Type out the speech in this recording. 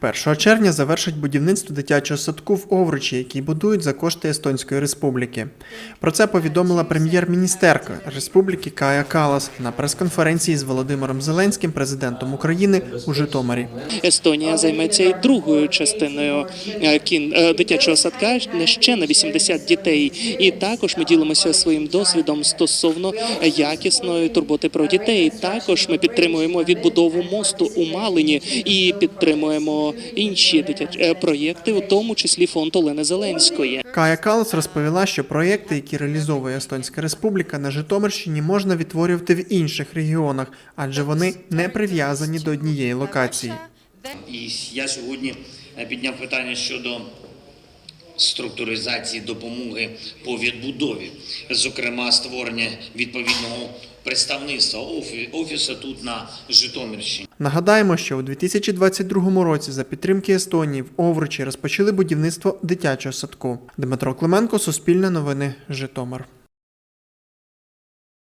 1 червня завершать будівництво дитячого садку в Овручі, який будують за кошти Естонської республіки. Про це повідомила прем'єр-міністерка республіки Кая Калас на прес-конференції з Володимиром Зеленським, президентом України у Житомирі. Естонія займеться і другою частиною е, е, дитячого садка ще на 80 дітей. І також ми ділимося своїм досвідом стосовно якісної турботи про дітей. Також ми підтримуємо відбудову мосту у Малині і підтримуємо інші дитячі е, проєкти, у тому числі фонд Олени Зеленської. Кая Калас розповіла, що проєкти, які реалізовує Естонська Республіка на Житомирщині, можна відтворювати в інших регіонах, адже вони не прив'язані до однієї локації. І я сьогодні е, підняв питання щодо структуризації допомоги по відбудові, зокрема створення відповідного представництва офі- офісу тут на Житомирщині. Нагадаємо, що у 2022 році за підтримки Естонії в Овручі розпочали будівництво дитячого садку. Дмитро Клименко, Суспільне новини, Житомир.